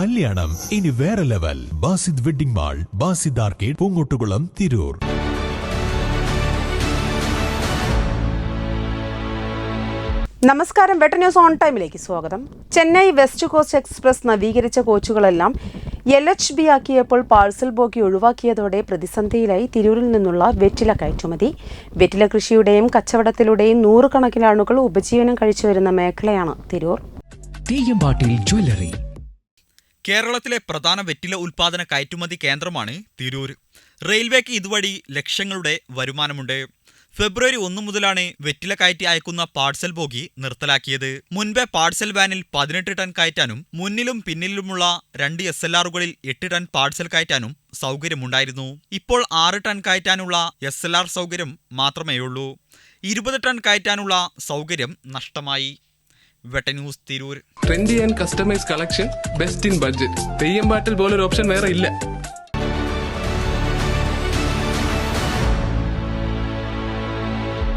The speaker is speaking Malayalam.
കല്യാണം. ഇനി വേറെ level Basid wedding mall Basid arcade Poongottukulam Tirur. നമസ്കാരം. വെട്ടർ ന്യൂസ് ഓൺ ടൈമിലേക്ക് സ്വാഗതം. ചെന്നൈ വെസ്റ്റ് കോസ്റ്റ് എക്സ്പ്രസ് നവീകരിച്ച കോച്ചുകളെല്ലാം എൽ എച്ച് ബി ആക്കിയപ്പോൾ പാഴ്സൽ ബോഗി ഒഴിവാക്കിയതോടെ പ്രതിസന്ധിയിലായി തിരൂരിൽ നിന്നുള്ള വെറ്റില കയറ്റുമതി. വെറ്റില കൃഷിയുടെയും കച്ചവടത്തിലൂടെയും നൂറുകണക്കിന് ആളുകൾ ഉപജീവനം കഴിച്ചു വരുന്ന മേഖലയാണ് തിരൂർ. തെയ്യമ്പാട്ടിൽ ജ്വല്ലറി. കേരളത്തിലെ പ്രധാന വെറ്റില ഉൽപാദന കയറ്റുമതി കേന്ദ്രമാണ് തിരൂർ. റെയിൽവേക്ക് ഇതുവഴി ലക്ഷങ്ങളുടെ വരുമാനമുണ്ട്. ഫെബ്രുവരി ഒന്ന് മുതലാണ് വെറ്റില കയറ്റി അയക്കുന്ന പാഴ്സൽ ബോഗി നിർത്തലാക്കിയത്. മുൻപേ പാഴ്സൽ വാനിൽ പതിനെട്ട് ടൺ കയറ്റാനും മുന്നിലും പിന്നിലുമുള്ള രണ്ട് എസ് എൽ ആറുകളിൽ എട്ട് ടൺ പാഴ്സൽ കയറ്റാനും സൗകര്യമുണ്ടായിരുന്നു. ഇപ്പോൾ ആറ് ടൺ കയറ്റാനുള്ള എസ് എൽ ആർ സൗകര്യം മാത്രമേയുള്ളൂ. ഇരുപത് ടൺ കയറ്റാനുള്ള സൗകര്യം നഷ്ടമായി. Vetta news Tirur. Trendy and customise collection best in budget Theyyam പാട്ടിൽ പോലൊരു ഓപ്ഷൻ വേറെ ഇല്ല.